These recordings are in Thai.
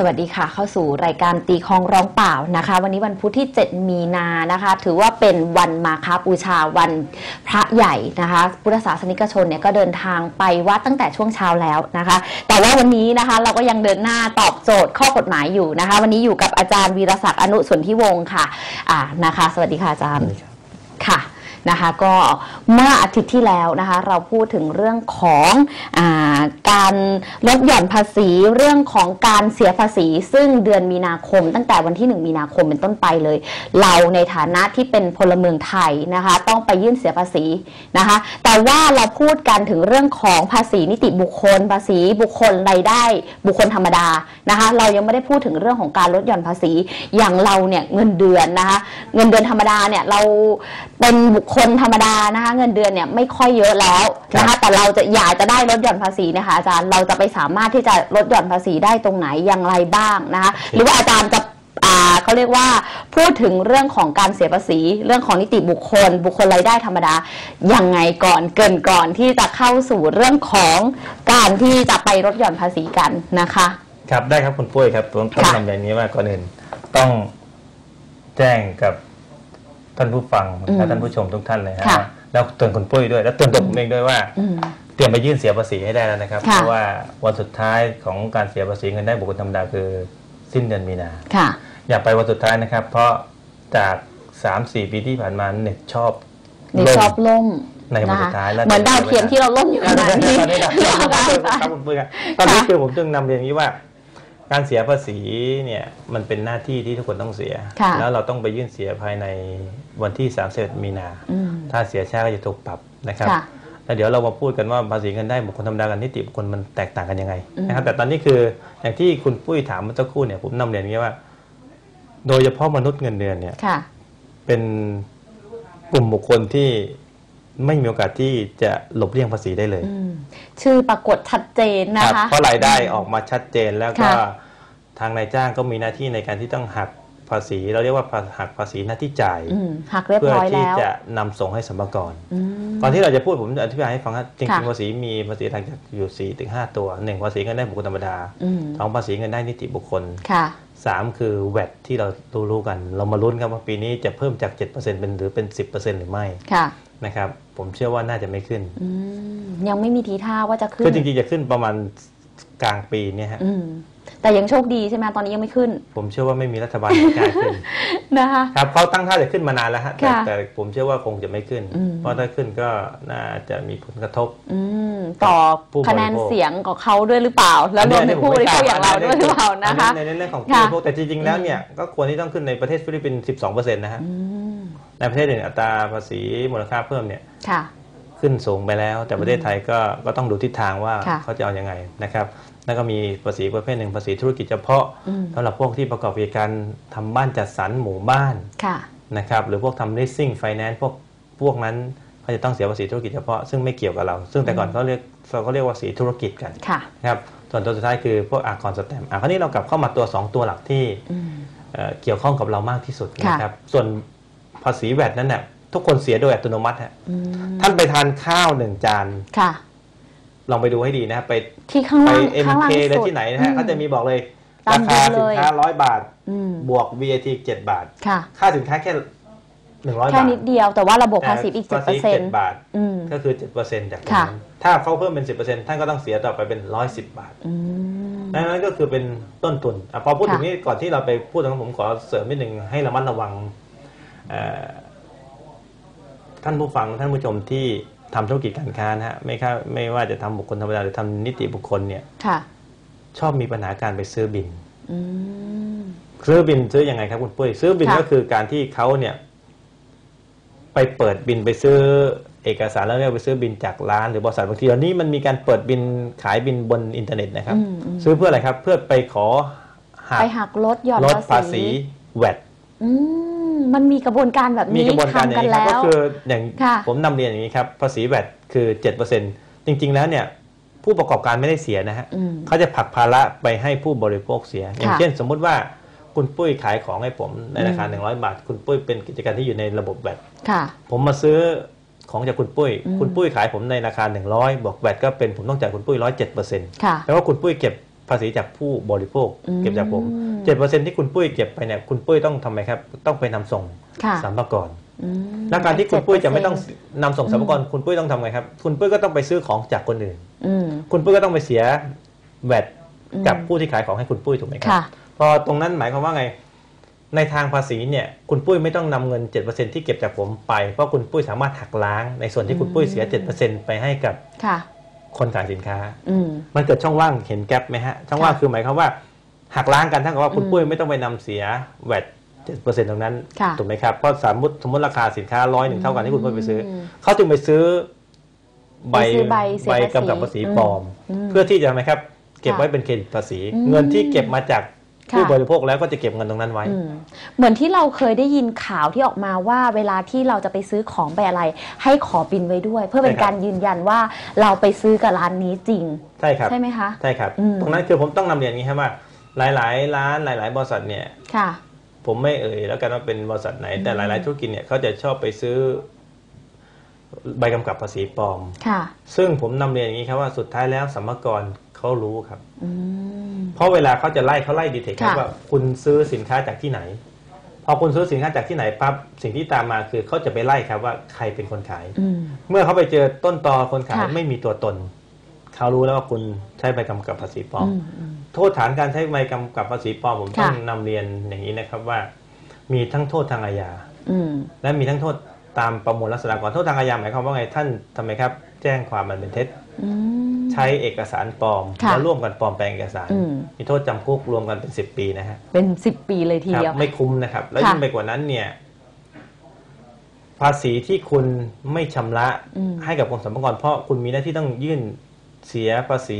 สวัสดีค่ะ เข้าสู่รายการตีคองร้องเปล่านะคะ วันนี้วันพุธที่ 7 มีนานะคะ ถือว่าเป็นวันมาคาบูชาวันพระใหญ่นะคะ พุทธศาสนิกชนเนี่ยก็เดินทางไปวัดตั้งแต่ช่วงเช้าแล้วนะคะ แต่ว่าวันนี้นะคะเราก็ยังเดินหน้าตอบโจทย์ข้อกฎหมายอยู่นะคะ วันนี้อยู่กับอาจารย์วีรศักดิ์อนุสนธิวงศ์ค่ะอ่านะคะ สวัสดีค่ะอาจารย์ นะคะก็เมื่ออาทิตย์ที่แล้วนะคะเราพูดถึงเรื่องของอาการลดหย่อนภาษีเรื่องของการเสียภาษี ซึ่งเดือนมีนาคม ตั้งแต่วันที่ 1 มีนาคมเป็นต้นไปเลย เราในฐานะที่เป็นพลเมืองไทยนะคะต้องไปยื่นเสียภาษีนะคะแต่ว่าเราพูดกันถึงเรื่องของภาษีนิติบุคคล ภาษีบุคคลรายได้บุคคลธรรมดานะคะเรายังไม่ได้พูดถึงเรื่องของการลดหย่อนภาษีอย่างเราเนี่ยเงินเดือนนะคะเงินเดือนธรรมดาเนี่ยเราเป็นบุคคลธรรมดานะคะเงินเดือนเนี่ยไม่ค่อยเยอะแล้วนะครัคะบแต่เราจะอยากจะได้ลดหย่อนภาษีนะคะอาจารย์เราจะไปสามารถที่จะลดหย่อนภาษีได้ตรงไหนอย่างไรบ้างนะคะหรือว่าอาจารย์จะอ่าเขาเรียกว่าพูดถึงเรื่องของการเสียภาษี เรื่องของนิติบุคคล บุคคลรายได้ธรรมดายังไงก่อนเกรินก่อนที่จะเข้าสู่เรื่องของการที่จะไปลดหย่อนภาษีกันนะคะ ครับได้ครับคุณปุ้ยครับผมต้องค่ะทำอย่างนี้ว่าก่อนอื่นต้องแจ้งกับ ท่านผู้ฟังและท่านผู้ชมทุกท่านเลยฮะค่ะแล้วเตือนคุณปุ้ยด้วย แล้วเตือนตัวผมเองด้วยว่าอืมเตรียมไปยื่นเสียภาษีให้ได้แล้วนะครับค่ะเพราะว่าวันสุดท้ายของการเสียภาษีเงินได้บุคคลธรรมดาคือสิ้นเดือนมีนาค่ะอย่าไปวันสุดท้ายนะครับ เพราะจากสามสี่ปีที่ผ่านมาเน็ตชอบในชอบล่มในวันนะสุคะดท้ายแล้วเหมือนดาวเทียมที่เราล่มอยู่ขณะนี้ตอนนี้ครับคุณปุ้ยครับตอนนี้คือผมจึงนำเรียนอย่างนี้ว่า การเสียภาษีเนี่ยมันเป็นหน้าที่ที่ทุกคนต้องเสีย ค่ะแล้วเราต้องไปยื่นเสียภายในวันที่31มีนา อืมถ้าเสียช้าก็จะถูกปรับนะครับค่ะแล้วเดี๋ยวเรามาพูดกันว่าภาษีเงินได้บุคคลธรรมดากับนิติบุคคลมันแตกต่างกันยังไงอืมนะครับ แต่ตอนนี้คืออย่างที่คุณปุ้ยถามเมื่อสักครู่เนี่ยผมนำเรียนอย่างนี้ว่า โดยเฉพาะมนุษย์เงินเดือนเนี่ย ค่ะ เป็นกลุ่มบุคคลที่ไม่มีโอกาสที่จะหลบเลี่ยงภาษีได้เลย อืมชื่อปรากฏชัดเจนนะครัคะบเพราะรายได้ออกมาชัดเจนแล้วก็ค่ะ ทางนายจ้างก็มีหน้าที่ในการที่ต้องหักภาษี เราเรียกว่าหักภาษีหน้าที่จ่ายอืมหักเรียบเพื่อร้อยที่แล้วจะนำส่งให้สรรพากรอืมก่อนที่เราจะพูดผมจะอธิบายให้ฟังครับจริงค่ะๆภาษีมีภาษีทางจากอยู่4ี่ถึงห้าตัวหนึ่งภาษีเงินได้บุคคลธรรมดาอืมสองภาษีเงินได้นิติบุคคลค่ะสามคือแวดที่เรารู้ๆกัน เรามาลุ้นครับว่าปีนี้จะเพิ่มจาก 7%เป็นหรือเป็น 10%หรือไม่ค่ะนะครับ ผมเชื่อว่าน่าจะไม่ขึ้นอืมยังไม่มีทีท่าว่าจะขึ้นคือจริงๆจะขึ้นประมาณ กลางปีเนี่ยฮะอืมแต่ยังโชคดีใช่ไหมตอนนี้ยังไม่ขึ้น ผมเชื่อว่าไม่มีรัฐบาลไหนกล้าขึ้นนะคะครับเขาตั้งท่าจะขึ้นมานานแล้วฮะแต่ค่ะแต่ผมเชื่อว่าคงจะไม่ขึ้น อืม เพราะถ้าขึ้นก็น่าจะมีผลกระทบ อืมต่อผู้บริโภค คะแนนเสียงของเขาด้วยหรือเปล่า แล้วรวมถึงผู้บริโภคอย่างเราด้วยหรือเปล่านะคะในในเรื่องของค่ะผู้บริโภคแต่จริงๆแล้วเนี่ยก็ควรที่ต้องขึ้นในประเทศฟิลิปปินส์ 12%นะฮะ อืมในประเทศอื่นอัตราภาษีมูลค่าเพิ่มเนี่ยค่ะ ขึ้นสูงไปแล้ว แต่ประเทศไทยก็ก็ต้องดูทิศทางว่าค่ะเขาจะเอาอยัางไงนะครับแล้วก็มีภาษีประเภทหนึ่งภาษีธุรกิจเฉพาะอืมสำหรับพวกที่ประกอบกิจการทำบ้านจัดสรรหมู่บ้านค่ะนะครับหรือพวกทำ leasing finance พวกพวกนั้นเขาจะต้องเสียภาษีธุรกิจเฉพาะซึ่งไม่เกี่ยวกับเรา ซึ่งแต่ก่อนเขาเรียกเขาเรียกว่าภาษีธุรกิจกันค่ะนะครับส่วนตัวสุดท้ายคือพวกอากรสแตมป์อะคราวนี้เรากลับเข้ามาตัว 2 ตัวหลักที่อืมเอ่อเกี่ยวข้องกับเรามากที่สุดค่ะนะครับส่วนภาษีแวดนั้นเนี่ย ทุกคนเสียโดยอัตโนมัติฮะอืมท่านไปทานข้าวหนึ่งจานค่ะ ลองไปดูให้ดีนะไปที่ข้างไปล่างเอ็มข้างล่างเคสุเลยดที่ไหนนะฮะอืมเขาจะมีบอกเลยตารามคาบิลเลยสินค้าร้อยบาทอืมบวก VAT 7บาทค่ะค่าสินค้าแค่หนึ่งร้อยแค่บาทนิดเดียวแต่ว่าระบบภาษีอีกเจ็ดภาเปอษีร์เซ็นเจ็ดต์บาทอืมก็คือ7%จากตรงค่ะนั้นถ้าเขาเพิ่มเป็น10%ท่านก็ต้องเสียต่อไปเป็น110บาทอืมดังนั้นก็คือเป็นต้นทุนอะพอพูดค่ะถึงนี้ก่อนที่เราไปพูดตรงนั้นผมขอเสริมนิดหนึ่งให้ระมัดระวังเอ่อ ท่านผู้ฟังท่านผู้ชมที่ทำธุรกิจการค้านะฮะไม่ค่าไม่ว่าจะทำบุคคลธรรมดาหรือทำนิติบุคคลเนี่ยค่ะชอบมีปัญหาการไปซื้อบินอืมซื้อบินซื้ออยังไงครับคุณปุ้ยซื้อบินค่ะก็คือการที่เขาเนี่ย ไปเปิดบินไปซื้อเอกสารแล้วเนี่ยไปซื้อบินจากร้านหรือบริษัทบางทีตอนนี้มันมีการเปิดบินขายบินบนอินเทอร์เน็ตนะครับอืมอืมซื้อเพื่ออะไรครับ เพื่อไปขอหักไปหักลดหย่อนลดภาภาษีษีแวดอื มมันมีกระบวนการแบบมีนี้กระบวนการอทำย่างกันนี้ครับแล้ก็วคืออย่างค่ะผมนำเรียนอย่างนี้ครับภาษีแวดคือ7%จริง ๆ แล้วเนี่ยผู้ประกอบการไม่ได้เสียนะฮะอืมเขาจะผลักภาระไปให้ผู้บริโภคเสีย อย่างค่ะเช่นสมมุติว่าคุณปุ้ยขายของให้ผมในราคาอืม100 บาท คุณปุ้ยเป็นกิจการที่อยู่ในระบบแวดค่ะผมมาซื้อของจากคุณปุ้ยอืมคุณปุ้ยขายผมในราคา 100บวกแวดก็เป็นผมต้องจ่ายคุณปุ้ย107เปอร์เซ็นต์ค่ะแปลว่าคุณปุ้ยเก็บ ภาษีจากผู้บริโภคอืมเก็บจากผมเจ็ดเปอร์เซ็นที่คุณปุ้ยเก็บไปเนี่ยคุณปุ้ยต้องทำไมครับ ต้องไปนำส่งค่ะสัมภาระอืมแล้วการที่คุณปุ้ยจะไม่ต้อง7%นำส่งสัมภาระคุณปุ้ยต้องทำไงครับ คุณปุ้ยก็ต้องไปซื้อของจากคนอื่นอืมคุณปุ้ยก็ต้องไปเสียแวดอืมกับผู้ที่ขายของให้คุณปุ้ยถูกไหมครัค่ะพอตรงนั้นหมายความว่าไงในทางภาษีเนี่ยคุณปุ้ยไม่ต้องนำเงิน 7%ที่เก็บจากผมไป เพราะคุณปุ้ยสามารถหักล้างในส่วนที่คุณปุ้ยเสีย 7%ไปให้กับ ค่ะคนขายสินค้าอืมมันเกิดช่องว่างเห็นแกลบไหมฮะ ช่องว่างค่ะคือหมายความว่าหักล้างกันเท่ากับว่าคุณอืมปุ้ยไม่ต้องไปนำเสียแวด7%ตรงนั้นค่ะถูกไหมครับเพราะสมมติสมมติราคาสินค้าร้อยหนึ่งเท่ากันที่คุณปุ้ยไปซื้ออมเขาจึงไปซื้อใบไปซื้อใบเสียภาษีกำกับภาษีปลอมอืมเพื่อที่จะทำไมครับ เก็บค่ะไว้เป็นเครดิตภาษีอืมเงินที่เก็บมาจากค่ะ ผู้บริโภคแล้วก็จะเก็บเงินตรงนั้นไว้อืมเหมือนที่เราเคยได้ยินข่าวที่ออกมาว่าเวลาที่เราจะไปซื้อของไปอะไร ให้ขอบินไว้ด้วย เพื่อเป็นใช่ครับการยืนยันว่าเราไปซื้อกับร้านนี้จริง ใช่ครับใช่ไหมคะใช่ครับอืมตรงนั้นคือผมต้องนำเรียนอย่างนี้ครับว่าหลาย ๆ ร้านหลาย ๆ บริษัทเนี่ยค่ะผมไม่เอ่ยแล้วกันว่าเป็นบริษัทไหนแต่หลาย ๆ ธุรกิจเนี่ยเขาจะชอบไปซื้อ ใบกำกับภาษีปลอม ค่ะ ซึ่งผมนำเรียนอย่างนี้ครับว่าสุดท้ายแล้วสัมภาระเขารู้ครับ อืม เพราะเวลาเขาจะไล่เขาไล่ดีเทคครับค่ะ ว่าคุณซื้อสินค้าจากที่ไหน พอคุณซื้อสินค้าจากที่ไหนปั๊บสิ่งที่ตามมาคือเขาจะไปไล่ครับว่าใครเป็นคนขาย อืม เมื่อเขาไปเจอต้นตอคนขายค่ะ ไม่มีตัวตน เขารู้แล้วว่าคุณใช้ใบกำกับภาษีปลอม อืมอืม โทษฐานการใช้ใบกำกับภาษีปลอมผมค่ะต้องนำเรียนอย่างนี้นะครับว่า มีทั้งโทษทางอาญา อืม และมีทั้งโทษ ตามประมวลรัษฎากรโทษทางอาญาหมายความว่าไงท่านทำไมครับ แจ้งความมันเป็นเท็จอืมใช้เอกสารปลอมค่ะแล้วร่วมกันปลอมแปลงเอกสารอืมมีโทษจำคุกรวมกันเป็น 10 ปีนะฮะเป็นสิบปีเลยทีครับเดียวไม่คุ้มนะครับ แล้วค่ะยิ่งไปกว่านั้นเนี่ย ภาษีที่คุณไม่ชำระอืมให้กับกรมสรรพากรเพราะคุณมีหน้าที่ต้องยื่นเสียภาษี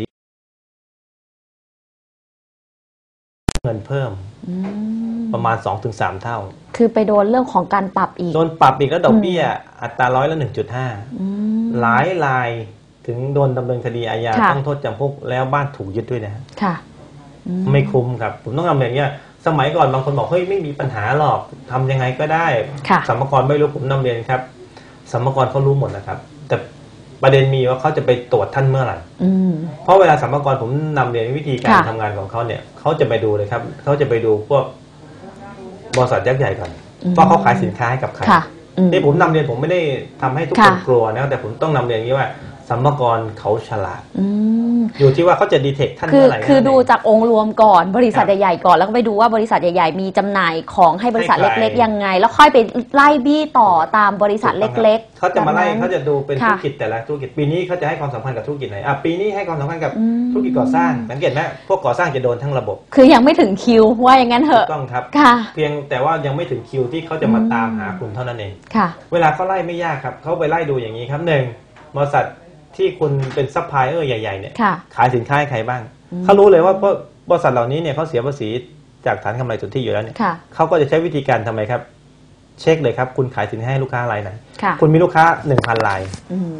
เงินเพิ่มอืม ประมาณ 2-3 เท่า คือไปโดนเรื่องของการปรับอีก โดนปรับอีกแล้วดอกเบี้ย อัตราร้อยละ 1.5อืมหลายรายถึงโดนดำเนินคดีอาญาค่ะ ต้องโทษจำคุกแล้วบ้านถูกยึดด้วยนะฮะค่ะอืไม่คุ้มครับ ผมต้องทำอย่างเงี้ยสมัยก่อนบางคนบอกเฮ้ยไม่มีปัญหาหรอกทำยังไงก็ได้ ค่ะ สัมภาระไม่รู้ผมนำเรียนครับสัมภาระเขารู้หมดนะครับ แต่ ประเด็นมีว่าเขาจะไปตรวจท่านเมื่อไหร่ อืม เพราะเวลาสัมภาระผมนำเรียนวิธีการค่ะ ทำงานของเขาเนี่ยเขาจะไปดูเลยครับเขาจะไปดูพวกบริษัทยักษ์ใหญ่ก่อนว่าเขาขายสินค้าให้กับใคร ค่ะอืม นี่ผมนำเรียนผมไม่ได้ทำให้ทุกคนค่ะ กลัวนะแต่ผมต้องนำเรียนอย่างนี้ว่า สัมภาระเขาฉลาดอืมอยู่ที่ว่าเขาจะดีเทคท่านคือเมื่อไหร่คือนั่นเงดูจากองค์รวมก่อนบริษัทครับใหญ่ๆก่อน แล้วก็ไปดูว่าบริษัทใหญ่ๆมีจำหน่ายของให้บริษัทให้ใครเล็กๆยังไง แล้วค่อยไปไล่บี้ต่อตามบริษัทเล็ก ๆเขาจะมาไล่แบบนั้นเขาจะดูเป็นค่ะธุรกิจแต่ละธุรกิจปีนี้เขาจะให้ความสำคัญกับธุรกิจไหนอะปีนี้ให้ความสำคัญกับอืมธุรกิจก่อสร้างสังเกตไหมพวกก่อสร้างจะโดนทั้งระบบ คือยังไม่ถึงคิวว่าอย่างนั้นเถถูอะกต้องครับค่ะเพียงแต่ว่ายังไม่ถึงคิวที่เขาจะมาอืมตามหาคุณเท่านั้นเองค่ะเวลาเขาไล่ไม่ยากครับเขาไปไล่ดูอย่างนี้ครับหนึ่งบริษัท ที่คุณเป็นซัพพลายเออร์ใหญ่ๆเนี่ยค่ะขายสินค้าให้ใครบ้างอืมเขารู้เลยว่าเพราะบริษัทเหล่านี้เนี่ยเขาเสียภาษีจากฐานกำไรสุทธิอยู่แล้วเนี่ยค่ะเขาก็จะใช้วิธีการทำไมครับ เช็คเลยครับ คุณขายสินค้าให้ลูกค้ารายไหนค่ะคุณมีลูกค้าหนึ่งพันรายอืม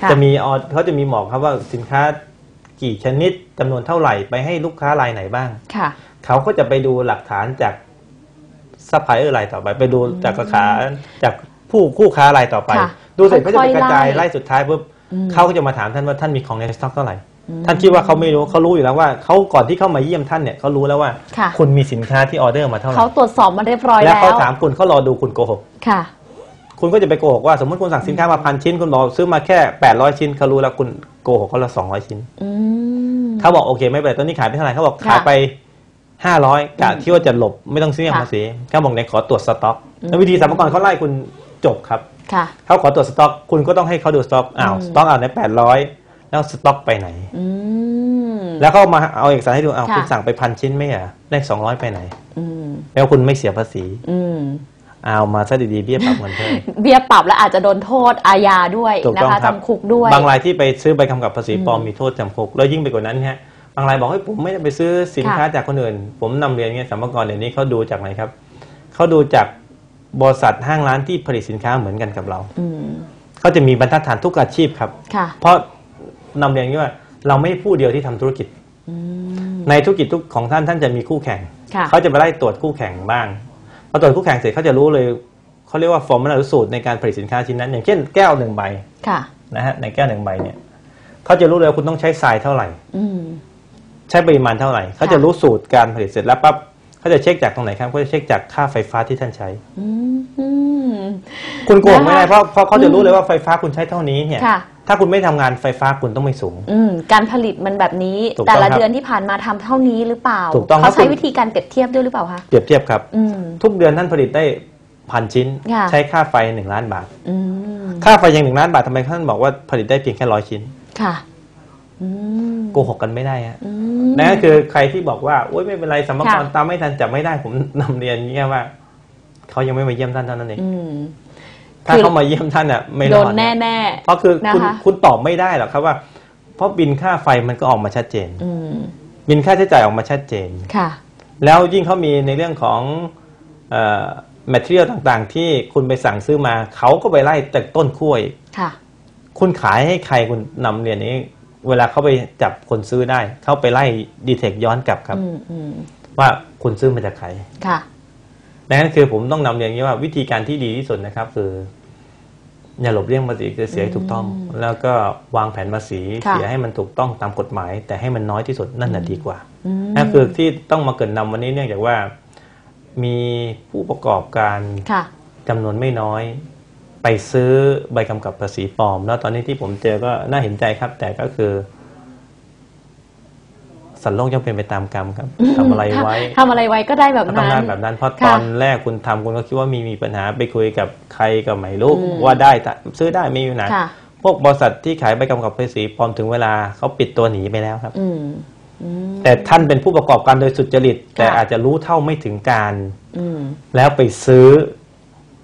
ค่ะจะมีออเขาจะมีหมอกครับว่าสินค้ากี่ชนิดจำนวนเท่าไหร่ไปให้ลูกค้ารายไหนบ้างค่ะเขาก็จะไปดูหลักฐานจากซัพพลายเออร์รายต่อไป ไปดูจากราคาจากผู้คู่ค้ารายต่อไปค่ะดูเสร็จเขาจะไปกระจายค่อยๆไล่ไล่สุดท้ายปุ๊บอืม เขาก็จะมาถามท่านว่าท่านมีของในสต็อกเท่าไหร่อืมท่านคิดว่าเขาไม่รู้เขารู้อยู่แล้วว่าเขาก่อนที่เข้ามาเยี่ยมท่านเนี่ยเขารู้แล้วว่าค่ะคุณมีสินค้าที่ออเดอร์มาเท่าไหร่เขาตรวจสอบมาเรียบร้อยแล้วแล้วเขาถามคุณเขารอดูคุณโกหกค่ะคุณก็จะไปโกหกว่าสมมติคุณสั่งสินค้ามาพันชิ้น คุณบอกซื้อมาแค่800ชิ้นเขารู้แล้วคุณโกหกเขาละ200ชิ้นอืมเขาบอกโอเคไม่เป็นไรตอนนี้ขายไปเท่าไหร่เขาบอกค่ะขายไป500กะอืมคิดว่าจะหลบไม่ต้องเสี่ยงค่ะภาษีเขาบอกในขอตรวจสต็อกอืมแล้ววิธีสรรพากรเขาไล่คุณจบครับ ค่ะเขาขอตรวจสต็อก คุณก็ต้องให้เขาดูสต็อกอ้าวอืมสต็อกเอาใน800แล้วสต็อกไปไหนอืมแล้วเขามาเอาเอกสารให้ดูอ้าวค่ะคุณสั่งไปพันชิ้นไม่เหรอได้200ไปไหนอืมแล้วคุณไม่เสียภาษีอืมเอามาซะดีๆเบี้ยปรับเงินเพิ่มเบี้ยปรับแล้วอาจจะโดนโทษอาญาด้วยถูกนะต้องคะครับจำคุกด้วย บางรายที่ไปซื้อใบกำกับภาษีปลอมอืมมีโทษจำคุก แล้วยิ่งไปกว่านั้นฮะบางรายบอกให้ยผมไม่ได้ไปซื้อสินค้าจากคนอื่น ผมนำเรียนเงี้ยสัมภาระเดี๋ยวนี้เขาดูจากไหนครับเขาดูจาก บริษัทห้างร้านที่ผลิตสินค้าเหมือนกันกับเราอืมเขาจะมีบรรทัดฐานทุกอาชีพครับค่ะเพราะนำเรียนอย่างนี้ว่า เราไม่ผู้เดียวที่ทำธุรกิจอืมในธุรกิจทุกของท่านท่านจะมีคู่แข่งค่ะเขาจะไปไล่ตรวจคู่แข่งบ้างพอตรวจคู่แข่งเสร็จเขาจะรู้เลยเขาเรียกว่าฟอร์มหรือสูตรในการผลิตสินค้าชิ้นนั้น อย่างเช่นแก้วหนึ่งใบค่ะนะฮะในแก้วหนึ่งใบเนี่ยเขาจะรู้เลยว่าคุณต้องใช้ทรายเท่าไหร่อืมใช้ปริมาณเท่าไหร่เขาจะรู้สูตรการผลิตเสร็จแล้วปั๊บ เขาจะเช็คจากตรงไหนครับเขาจะเช็คจากค่าไฟฟ้าที่ท่านใช้อืมคุณโกงไม่ได้นะคะเพราะเพราะเขาจะรู้เลยว่าไฟฟ้าคุณใช้เท่านี้เนี่ยค่ะถ้าคุณไม่ทำงานไฟฟ้าคุณต้องไม่สูงอืมการผลิตมันแบบนี้ถูกต้องแต่ละครับเดือนที่ผ่านมาทำเท่านี้หรือเปล่าถูกต้องเขาใช้ครับวิธีการเปรียบเทียบด้วยหรือเปล่าคะเปรียบเทียบครับอืมทุกเดือนท่านผลิตได้พันชิ้นค่ะใช้ค่าไฟหนึ่งล้านบาทอืมค่าไฟยังหนึ่งล้านบาททำไมท่านบอกว่าผลิตได้เพียงแค่ร้อยชิ้นค่ะอืม โกหกกันไม่ได้ฮะอืมนั่นก็คือใครที่บอกว่าโอ๊ยไม่เป็นไรสัมภาระค่ะตามไม่ทันจับไม่ได้ผมนำเรียนอย่างเงี้ยว่าเขายังไม่มาเยี่ยมท่านเท่านั้นเองอืมถ้าคือเขามาเยี่ยมท่านอะ ไม่รโดอนดแน่แน่เพราะคือคุณนะคะคุณตอบไม่ได้หรอกครับว่า เพราะบินค่าไฟมันก็ออกมาชัดเจนๆอืมบินค่าใช้จ่ายออกมาชัดเจนค่ะ แล้วยิ่งเขามีในเรื่องของเอ่อ material ต่างๆ ที่คุณไปสั่งซื้อมา เขาก็ไปไล่จากต้นขั้วอีกค่ะคุณขายให้ใครคุณนำเรียนนี้ เวลาเขาไปจับคนซื้อได้ เขาไปไล่ดีเทคย้อนกลับครับ อืมอืมว่าคุณซื้อมาจากใครค่ะ ดังนั้นคือผมต้องนำเรียนอย่างนี้ว่าวิธีการที่ดีที่สุดนะครับ คือ อย่าหลบเลี่ยงภาษีคือเสียให้ถูกต้อง แล้วก็วางแผนภาษีค่ะ เสียให้มันถูกต้องตามกฎหมาย แต่ให้มันน้อยที่สุดนั่นแหละดีกว่า อืม นั่นคือที่ต้องมาเกรินนำวันนี้เนื่องจากว่ามีผู้ประกอบการค่ะ จำนวนไม่น้อย ไปซื้อใบกำกับภาษีปลอม แล้วตอนนี้ที่ผมเจอก็น่าเห็นใจครับ แต่ก็คือ สันโลกย่อมเป็นไปตามกรรมครับทำอะไรไว้ทำอะไรไว้ก็ได้แบบก็ต้องนั้ได้นแบบนั้นเพราะค่ะตอนแรกคุณทำคุณก็คิดว่ามีมีปัญหาไปคุยกับใครก็ไม่รู้อืมว่าได้แต่ซื้อได้ไม่มีปัญหาค่ะพวกบริษัทที่ขายใบกำกับภาษีปลอมถึงเวลาเขาปิดตัวหนีไปแล้วครับอืมอืมแต่ท่านเป็นผู้ประกอบการโดยสุจริต แต่ค่ะอาจจะรู้เท่าไม่ถึงการอืมแล้วไปซื้อ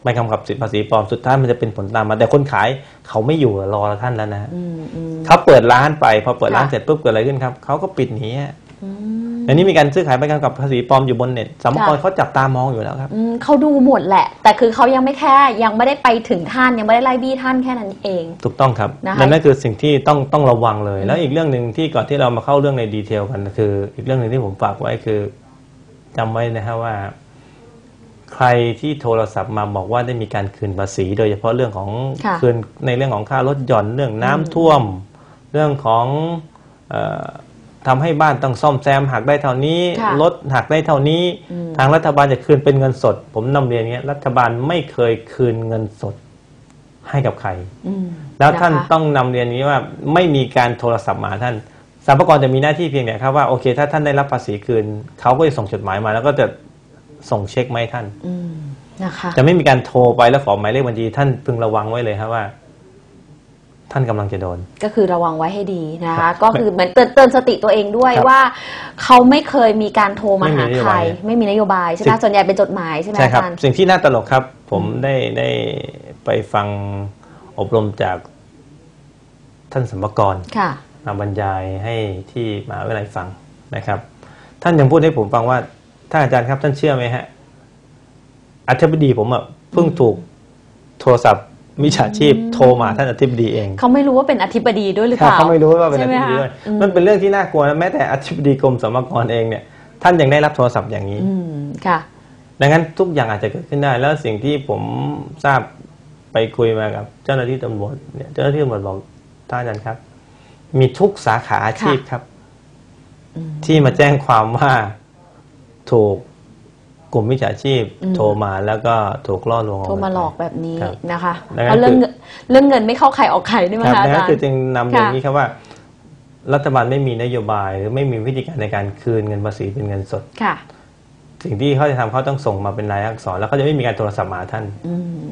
ใบกำกับภาษีปลอมสุดท้ายมันจะเป็นผลตามมา แต่คนขายเขาไม่อยู่รอท่านแล้วนะฮะอืมอืมเขาเปิดร้านไปพอเปิดร้านค่ะเสร็จปุ๊บเกิดอะไรขึ้นครับเขาก็ปิดหนีอะอืมอันนี้มีการซื้อขายใบกำกับภาษีปลอมอยู่บนเน็ตสมกรค่ะเขาจับตามองอยู่แล้วครับอืมเขาดูหมดแหละ แต่คือเขายังไม่แค่ยังไม่ได้ไปถึงท่านยังไม่ได้ไล่บี้ท่านแค่นั้นเอง ถูกต้องครับนะคะและนั่นคือสิ่งที่ต้องต้องระวังเลยอืมแล้วอีกเรื่องหนึ่งที่ก่อนที่เรามาเข้าเรื่องในดีเทลกันคือ อีกเรื่องหนึ่งที่ผมฝากไว้คือจำไว้นะฮะว่า ใครที่โทรศัพท์มาบอกว่าได้มีการคืนภาษี โดยเฉพาะเรื่องของค่ะ คืนในเรื่องของค่ารถหย่อนเรื่องน้ำท่วม เรื่องของเออทำให้บ้านต้องซ่อมแซมหักได้เท่านี้ค่ะรถหักได้เท่านี้อืมทางรัฐบาลจะคืนเป็นเงินสด ผมนำเรียนอย่างเงี้ยรัฐบาลไม่เคยคืนเงินสดให้กับใคร อืมแล้วท่านะคะคะต้องนำเรียนอย่างนี้ว่าไม่มีการโทรศัพท์มาหาท่านสรรพากรจะมีหน้าที่เพียงแต่ครับว่าโอเค ถ้าท่านได้รับภาษีคืนเขาก็จะส่งจดหมายมา แล้วก็จะ ส่งเช็คมาให้ท่านอืมนะคะจะไม่มีการโทรไปแล้วขอหมายเลขบัญชีท่านพึงระวังไว้เลยครับว่า ท่านกำลังจะโดน ก็คือระวังไว้ให้ดีนะครัคะบก็คือเหมือนเตือนเตือนสติตัวเองด้วยครับว่า เขาไม่เคยมีการโทรมาหาไม่มีนโยใครบายไม่มีนโยบายใช่ไหมสิ่งส่วนใหญ่เป็นจดหมายใช่ไหมใช่ครับอาจารย์สิ่งที่น่าตลกครับ ผมได้ได้ไปฟังอบรมจากท่านสัมภากรค่ะมาบรรยายให้ที่มหาวิทยาลัยฟังนะครับ ท่านยังพูดให้ผมฟังว่า ท่านอาจารย์ครับท่านเชื่อไหมฮะอธิบดีผมอะเพิ่งถูกโทรศัพท์มิจฉาชีพโทรมาท่านอธิบดีเอง เขาไม่รู้ว่าเป็นอธิบดีด้วยหรือคเปรับล่าเขาไม่รู้ว่าเป็นอใช่ไหมธิบดีคะด้วยอืมมันเป็นเรื่องที่น่ากลัวนะแม้แต่อธิบดีกรมสรรพากรเองเนี่ย ท่านยังได้รับโทรศัพท์อย่างนี้อืมค่ะ ดังนั้นทุกอย่างอาจจะเกิดขึ้นได้ แล้วสิ่งที่ผมทราบไปคุยมากับ เจ้าหน้าที่ตำรวจเนี่ยเจ้าหน้าที่ตำรวจบอกท่านอาจารย์ครับ มีทุกสาขาอาชีพครับอืมที่มาแจ้งความว่า ถูกกลุ่มมิจฉาชีพอืมโทรมาแล้วก็ถูกล่อลวงเเโทรมาหลอกไปแบบนี้ครับนะคะดังนั้นเพราะเรื่องคือเงินเรื่องเงินไม่เข้าใครออกใครนี่มั้คยรับคะดัอางนั้นจารคือย์จึงนำเรียนค่ะอย่างนี้ครับว่า รัฐบาลไม่มีนโยบายหรือไม่มีวิธีการในการคืนเงินภาษีเป็นเงินสดค่ะ สิ่งที่เขาจะทำเขาต้องส่งมาเป็นรายลักษรแล้วเขาจะไม่มีการโทรศัพท์มาหาท่านอืม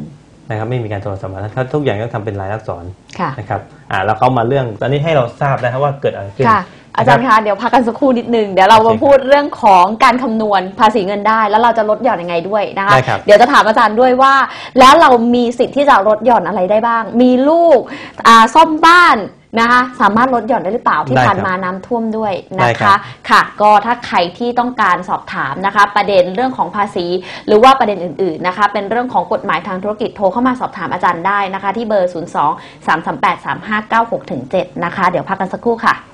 นะครับไม่มีการโทรศัพท์มาท่านเขาทุกอย่างต้องทำเป็นรายลักษรค่ะนะครับ อ่าแล้วเขามาเรื่องตอนนี้ให้เราทราบนะครับว่าเกิดอะไรขึ้นค่ะ อาจารย์นะคบคะเดี๋ยวพักกันสักครู่นิดนึงเดี๋ยวเราโอมาเคพูดเรื่องของการคำนวณภาษีเงินได้ แล้วเราจะลดหย่อนยังไงด้วยนะคะ ได้ครับ เดี๋ยวจะถามอาจารย์ด้วยว่า แล้วเรามีสิทธิ์ที่จะลดหย่อนอะไรได้บ้าง มีลูกอ่าซ่อมบ้านนะคะสามารถลดหย่อนได้หรือเปล่าที่ได้ผ่านครับมาน้ำท่วมด้วยได้นะครัคะบ ค่ะ ก็ถ้าใครที่ต้องการสอบถามนะคะ ประเด็นเรื่องของภาษี หรือว่าประเด็นอื่นๆนะคะ เป็นเรื่องของกฎหมายทางธุรกิจโทรเข้ามาสอบถามอาจารย์ได้นะคะ ที่เบอร์ 0 2 3 3 8 3 5 9 6 7 นะคะ เดี๋ยวพักกันสักครู่ค่ะ